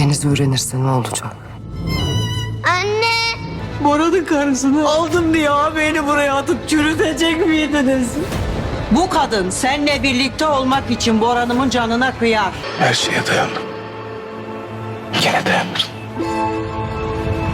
Deniz öğrenirse ne olacak? Anne. Bora'nın karısını aldım diye beni buraya atıp çürütecek miydiniz? Bu kadın seninle birlikte olmak için Boran'ımın canına kıyar. Her şeye dayandım. Gene dayanırım.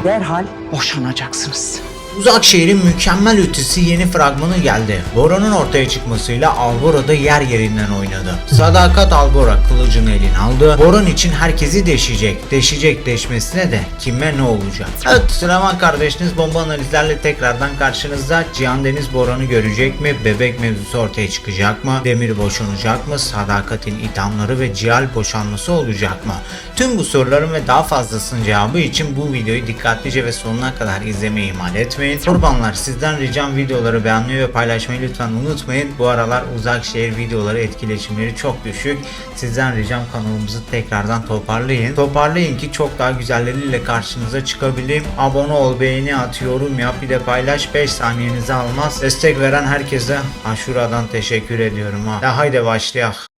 Derhal boşanacaksınız. Uzak şehrin mükemmel ötesi yeni fragmanı geldi. Bora'nın ortaya çıkmasıyla Albora da yer yerinden oynadı. Sadakat Albora kılıcını eline aldı. Boran için herkesi deşecek. Deşecek deşmesine de kime ne olacak? Evet Süleyman kardeşiniz bomba analizlerle tekrardan karşınızda. Cihan Deniz Boran'ı görecek mi? Bebek mevzusu ortaya çıkacak mı? Demir boşanacak mı? Sadakat'in ithamları ve Cihal boşanması olacak mı? Tüm bu soruların ve daha fazlasının cevabı için bu videoyu dikkatlice ve sonuna kadar izlemeyi ihmal etmeyin. Kurbanlar sizden ricam videoları beğenmeyi ve paylaşmayı lütfen unutmayın. Bu aralar uzak şehir videoları etkileşimleri çok düşük. Sizden ricam kanalımızı tekrardan toparlayın. Toparlayın ki çok daha güzelleriyle karşınıza çıkabileyim. Abone ol, beğeni at, yorum yap bir de paylaş 5 saniyenizi almaz. Destek veren herkese aşuradan teşekkür ediyorum ha. Ya haydi başlayalım.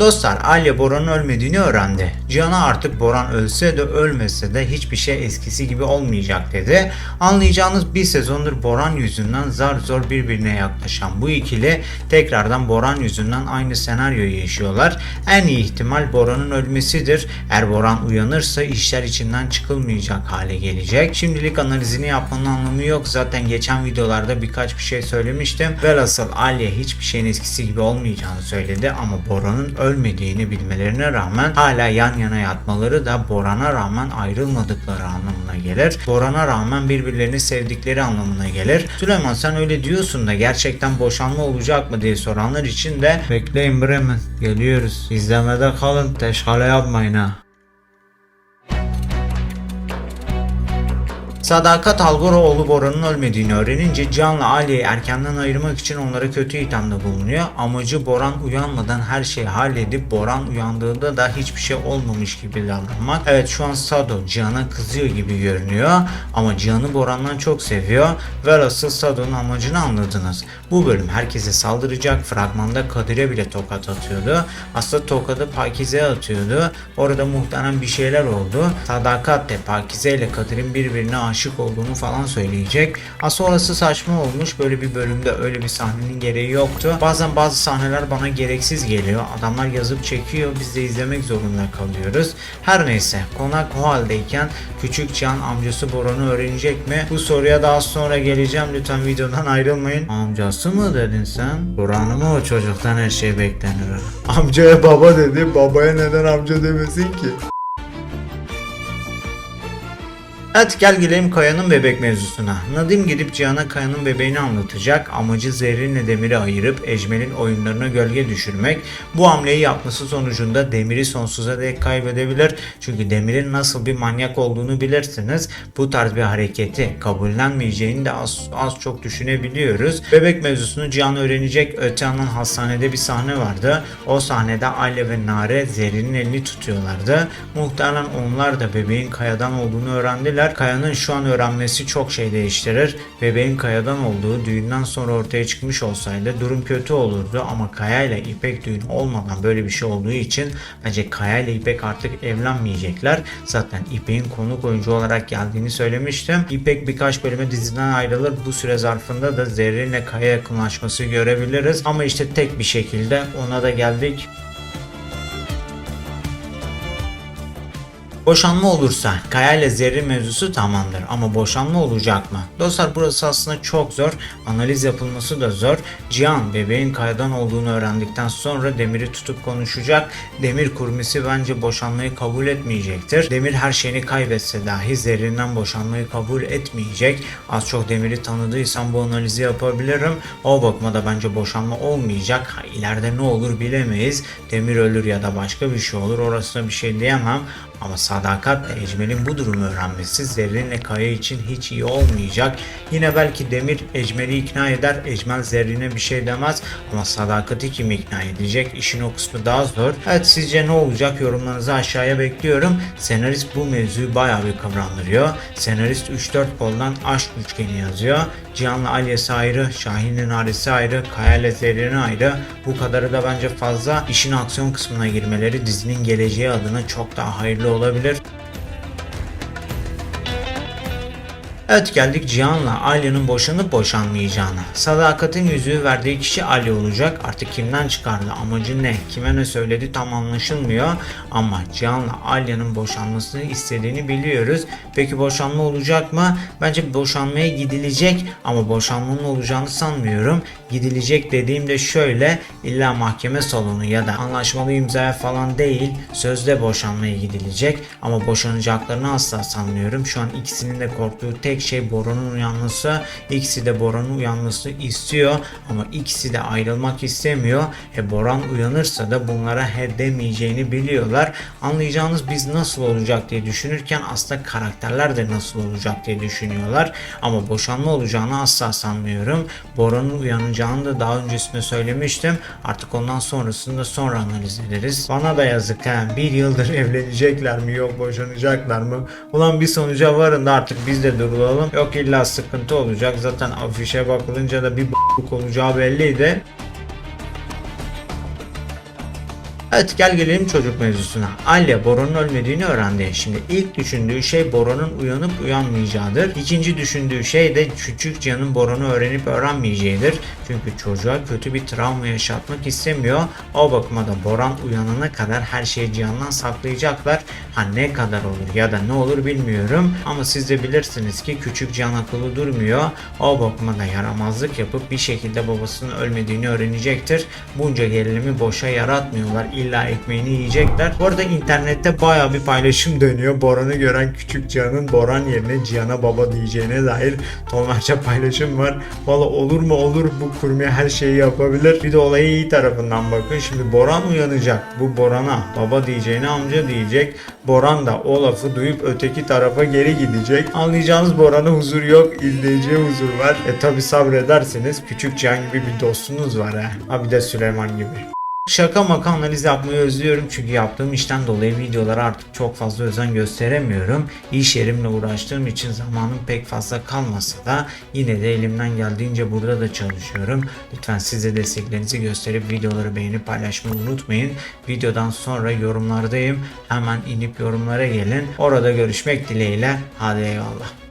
Dostlar Alya Boran'ın ölmediğini öğrendi. Cihan'a artık Boran ölse de ölmese de hiçbir şey eskisi gibi olmayacak dedi. Anlayacağınız bir sezondur Boran yüzünden zar zor birbirine yaklaşan bu ikili tekrardan Boran yüzünden aynı senaryoyu yaşıyorlar. En iyi ihtimal Boran'ın ölmesidir. Eğer Boran uyanırsa işler içinden çıkılmayacak hale gelecek. Şimdilik analizini yapmanın anlamı yok. Zaten geçen videolarda birkaç bir şey söylemiştim. Velhasıl Alya hiçbir şeyin eskisi gibi olmayacağını söyledi ama Boran'ın ölmediğini bilmelerine rağmen hala yan yana yatmaları da Boran'a rağmen ayrılmadıkları anlamına gelir. Boran'a rağmen birbirlerini sevdikleri anlamına gelir. Süleyman sen öyle diyorsun da gerçekten boşanma olacak mı diye soranlar için de bekleyin Bremen geliyoruz. İzlemede kalın teşkale yapmayın ha. Sadakat Algora oğlu Bora'nın ölmediğini öğrenince Can'la Ali'yi erkenden ayırmak için onlara kötü ithamda bulunuyor. Amacı Boran uyanmadan her şeyi halledip Boran uyandığında da hiçbir şey olmamış gibi davranmak. Evet şu an Sado Cihan'a kızıyor gibi görünüyor ama Cihan'ı Boran'dan çok seviyor. Velhasıl Sado'nun amacını anladınız. Bu bölüm herkese saldıracak. Fragmanda Kadir'e bile tokat atıyordu. Aslında tokadı Pakize'ye atıyordu. Orada muhtemelen bir şeyler oldu. Sadakat de Pakize ile Kadir'in birbirine aşık olduğunu falan söyleyecek. Aslında orası saçma olmuş. Böyle bir bölümde öyle bir sahnenin gereği yoktu. Bazen bazı sahneler bana gereksiz geliyor. Adamlar yazıp çekiyor. Biz de izlemek zorunda kalıyoruz. Her neyse konak o haldeyken küçük Can amcası Boran'ı öğrenecek mi? Bu soruya daha sonra geleceğim. Lütfen videodan ayrılmayın. Amcası mı dedin sen? Boran'ı mı o çocuktan her şey beklenir? Amcaya baba dedi. Babaya neden amca demesin ki? Evet gel gelelim Kaya'nın bebek mevzusuna. Nadim gidip Cihan'a Kaya'nın bebeğini anlatacak. Amacı Zerrin'le Demir'i ayırıp Ecmel'in oyunlarına gölge düşürmek. Bu hamleyi yapması sonucunda Demir'i sonsuza dek kaybedebilir. Çünkü Demir'in nasıl bir manyak olduğunu bilirsiniz. Bu tarz bir hareketi kabullenmeyeceğini de az, az çok düşünebiliyoruz. Bebek mevzusunu Cihan öğrenecek. Öte yandan hastanede bir sahne vardı. O sahnede Aile ve Nare Zerrin'in elini tutuyorlardı. Muhtemelen onlar da bebeğin Kaya'dan olduğunu öğrendiler. Kaya'nın şu an öğrenmesi çok şey değiştirir. Bebeğin Kaya'dan olduğu düğünden sonra ortaya çıkmış olsaydı durum kötü olurdu ama Kaya ile İpek düğün olmadan böyle bir şey olduğu için bence Kaya ile İpek artık evlenmeyecekler. Zaten İpek'in konuk oyuncu olarak geldiğini söylemiştim. İpek birkaç bölüme diziden ayrılır. Bu süre zarfında da Zerrin ile Kaya yakınlaşması görebiliriz. Ama işte tek bir şekilde ona da geldik. Boşanma olursa Kaya ile Zerrin mevzusu tamamdır ama boşanma olacak mı? Dostlar burası aslında çok zor. Analiz yapılması da zor. Cihan bebeğin Kaya'dan olduğunu öğrendikten sonra Demir'i tutup konuşacak. Demir kurmisi bence boşanmayı kabul etmeyecektir. Demir her şeyini kaybetse dahi Zerrin'den boşanmayı kabul etmeyecek. Az çok Demir'i tanıdıysam bu analizi yapabilirim. O bakmada bence boşanma olmayacak. Ha, ileride ne olur bilemeyiz. Demir ölür ya da başka bir şey olur. Orasına bir şey diyemem. Ama sadakatle Ecmel'in bu durumu öğrenmesi Zerrin'le Kaya için hiç iyi olmayacak. Yine belki Demir Ecmel'i ikna eder. Ecmel Zerrin'e bir şey demez ama sadakati kim ikna edecek? İşin o kısmı daha zor. Evet sizce ne olacak? Yorumlarınızı aşağıya bekliyorum. Senarist bu mevzuyu bayağı bir kıvrandırıyor. Senarist 3-4 koldan aşk üçgeni yazıyor. Cihan'la Alya'sı ayrı, Şahin'in Ailesi ayrı, Kaya ile Zerrin'i ayrı. Bu kadarı da bence fazla. İşin aksiyon kısmına girmeleri dizinin geleceği adına çok daha hayırlı olabilir. Evet geldik Cihan'la Alya'nın boşanıp boşanmayacağına. Sadakat'in yüzüğü verdiği kişi Ali olacak. Artık kimden çıkardı, amacı ne, kime ne söyledi tam anlaşılmıyor. Ama Cihan'la Alya'nın boşanmasını istediğini biliyoruz. Peki boşanma olacak mı? Bence boşanmaya gidilecek ama boşanmanın olacağını sanmıyorum. Gidilecek dediğimde şöyle illa mahkeme salonu ya da anlaşmalı imzaya falan değil sözde boşanmaya gidilecek ama boşanacaklarını asla sanmıyorum. Şu an ikisinin de korktuğu tek şey Boran'ın uyanması. İkisi de Boran'ın uyanması istiyor ama ikisi de ayrılmak istemiyor. E Boran uyanırsa da bunlara he demeyeceğini biliyorlar. Anlayacağınız biz nasıl olacak diye düşünürken aslında karakterler de nasıl olacak diye düşünüyorlar. Ama boşanma olacağını asla sanmıyorum. Boran'ın uyanacağını da daha öncesinde söylemiştim. Artık ondan sonrasını da sonra analiz ederiz. Bana da yazık ha. Bir yıldır evlenecekler mi yok boşanacaklar mı? Ulan bir sonuca varın da artık biz de durulalım. Yok illa sıkıntı olacak. Zaten afişe bakılınca da bir b***luk olacağı belliydi. Evet gel gelelim çocuk mevzusuna. Alya Boran'ın ölmediğini öğrendi. Şimdi ilk düşündüğü şey Boran'ın uyanıp uyanmayacağıdır. İkinci düşündüğü şey de küçük Cihan'ın Boran'ı öğrenip öğrenmeyeceğidir. Çünkü çocuğa kötü bir travma yaşatmak istemiyor. O bakıma da Boran uyanana kadar her şeyi Cihan'dan saklayacaklar. Ha ne kadar olur ya da ne olur bilmiyorum. Ama siz de bilirsiniz ki küçük Cihan akıllı durmuyor. O bakıma da yaramazlık yapıp bir şekilde babasının ölmediğini öğrenecektir. Bunca gerilimi boşa yaratmıyorlar. İlla ekmeğini yiyecekler. Bu arada internette baya bir paylaşım dönüyor. Boran'ı gören küçük Cihan'ın Boran yerine Cihan'a baba diyeceğine dair tonlarca paylaşım var. Valla olur mu olur bu kurmiye her şeyi yapabilir. Bir de olayı iyi tarafından bakın. Şimdi Boran uyanacak. Bu Boran'a baba diyeceğine amca diyecek. Boran da o lafı duyup öteki tarafa geri gidecek. Anlayacağınız Boran'a huzur yok. İzleyiciye huzur var. E tabi sabredersiniz. Küçük Cihan gibi bir dostunuz var ha. Ha bir de Süleyman gibi. Şaka maka analiz yapmayı özlüyorum çünkü yaptığım işten dolayı videolara artık çok fazla özen gösteremiyorum. İş yerimle uğraştığım için zamanım pek fazla kalmasa da yine de elimden geldiğince burada da çalışıyorum. Lütfen siz de desteklerinizi gösterip videoları beğenip paylaşmayı unutmayın. Videodan sonra yorumlardayım. Hemen inip yorumlara gelin. Orada görüşmek dileğiyle. Hadi eyvallah.